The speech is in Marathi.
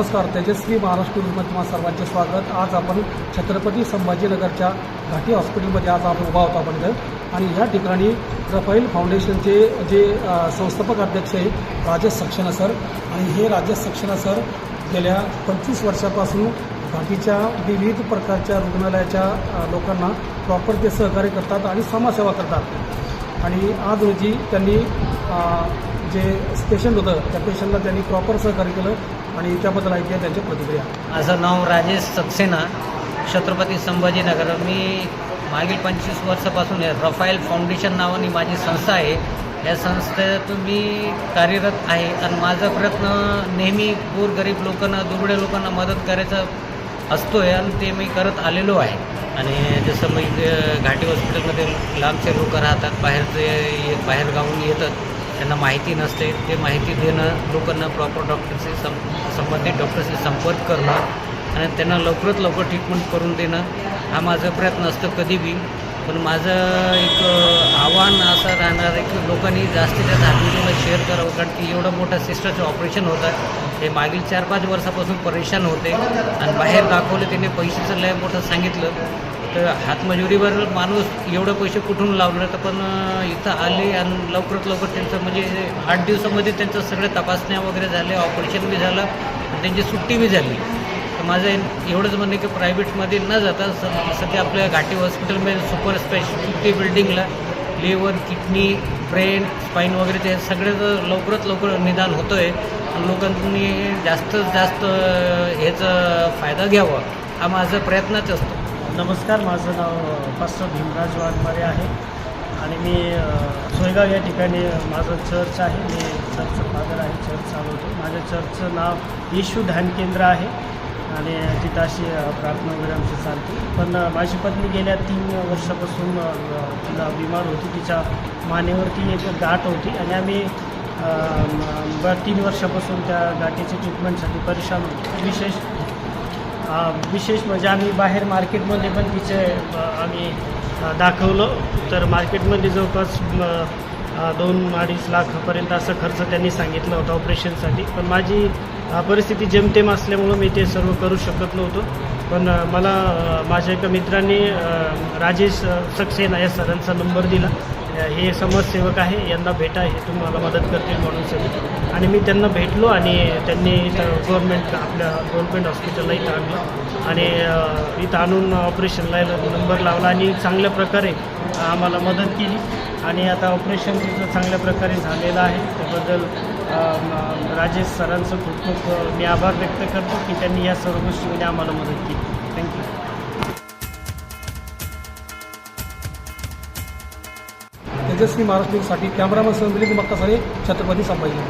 नमस्कार तेजस्वी महाराष्ट्र न्यूजमध्ये तुम्हा सर्वांचे स्वागत. आज आपण छत्रपती संभाजीनगरच्या घाटी हॉस्पिटलमध्ये आज आपण उभा होतो आपण इथं. आणि या ठिकाणी रफाईल फाउंडेशनचे जे संस्थापक अध्यक्ष आहेत राजेश सक्सेना सर. आणि हे राजेश सक्सेना सर गेल्या पंचवीस वर्षापासून घाटीच्या विविध प्रकारच्या रुग्णालयाच्या लोकांना प्रॉपर ते सहकार्य करतात आणि समाजसेवा करतात. आणि आज रोजी त्यांनी जे स्टेशन होतं त्या स्टेशनला त्यांनी प्रॉपर सहकार्य केलं आणि त्याबद्दल ऐकूया त्यांच्या प्रतिक्रिया. माझं नाव राजेश सक्सेना छत्रपती संभाजीनगर. मी मागील पंचवीस वर्षापासून या रफाईल फाउंडेशन नावाने माझी संस्था आहे. या संस्थेतून मी कार्यरत आहे. आणि माझा प्रयत्न नेहमी गोरगरीब लोकांना दुर्बड्या लोकांना मदत करायचा असतो आहे आणि ते मी करत आलेलो आहे. आणि जसं मी घाटी हॉस्पिटलमध्ये लांबचे लोक राहतात बाहेरचे ये- बाहेरगावून येतात. त्यांना माहिती नसते. ते माहिती देणं लोकांना प्रॉपर डॉक्टरशी सं संबंधित डॉक्टरशी संपर्क करणं आणि त्यांना लवकरात लवकर ट्रीटमेंट करून देणं हा माझा प्रयत्न असतो कधी बी. पण माझं एक आव्हान असं राहणार आहे की लोकांनी जास्तीत जास्त आत्मीला शेअर करावं. कारण की एवढं मोठं सिस्टरचं ऑपरेशन होतं. हे मागील चार पाच वर्षापासून परेशान होते. आणि बाहेर दाखवले त्यांनी पैशाचं लय मोठं सांगितलं. तर हातमजुरीवर माणूस एवढं पैसे कुठून लावलं तर पण इथं आले आणि लवकरात लवकर त्यांचं म्हणजे आठ दिवसामध्ये त्यांचं सगळ्या तपासण्या वगैरे झाल्या ऑपरेशन बी झालं आणि त्यांची सुट्टी बी झाली. तर माझं एवढंच म्हणणे की प्रायव्हेटमध्ये न जाता स सध्या आपल्या घाटी हॉस्पिटलमध्ये सुपर स्पेशालिटी बिल्डिंगला लिव्हर किडनी ब्रेन स्पाईन वगैरे ते सगळ्याचं लवकरात लवकर निदान होतं आहे आणि लोकांनी जास्तीत जास्त ह्याचा फायदा घ्यावा हा माझा प्रयत्नच असतो. नमस्कार माझं नाव पास्टर भीमराज वाघमारे आहे. आणि मी सोयगाव या ठिकाणी माझं चर्च आहे. मी चर्चचं फादर आहे चर्च चालवतो. माझ्या चर्चचं नाव येशू ध्यान केंद्र आहे. आणि तिथं अशी प्रार्थना वगैरे आमची चालते. पण माझी पत्नी गेल्या तीन वर्षापासून तिला बिमार होती. तिच्या मानेवरती एक गाठ होती. आणि आम्ही ब- तीन वर्षापासून त्या गाठीच्या ट्रीटमेंटसाठी परेशान होतो. विशेष विशेष म्हणजे आम्ही बाहेर मार्केटमध्ये पण तिचे आम्ही दाखवलं. तर मार्केटमध्ये जवळपास दोन अडीच लाखापर्यंत असा खर्च त्यांनी सांगितला होता ऑपरेशनसाठी. पण माझी परिस्थिती जेमतेम असल्यामुळं मी ते सर्व करू शकत नव्हतो. पण मला माझ्या एका मित्रांनी राजेश सक्सेना या सरांचा नंबर दिला. हे समाजसेवक आहे यांना भेटा हे तुम्हाला मदत करतील म्हणून सगळे आणि मी त्यांना भेटलो आणि त्यांनी इथं गव्हर्नमेंट आपल्या गव्हर्नमेंट हॉस्पिटलला इथं आणलं. आणि इथं आणून ऑपरेशनला नंबर लावला आणि चांगल्या प्रकारे आम्हाला मदत केली. आणि आता ऑपरेशन तिथं चांगल्या प्रकारे झालेलं आहे. त्याबद्दल राजेश सरांचं खूप खूप मी आभार व्यक्त करतो की त्यांनी या सर्व गोष्टीमध्ये आम्हाला मदत केली. थँक्यू तेजस्वी महाराष्ट्रसाठी कॅमेरामन मक्का मक्कासारे छत्रपती संभाजी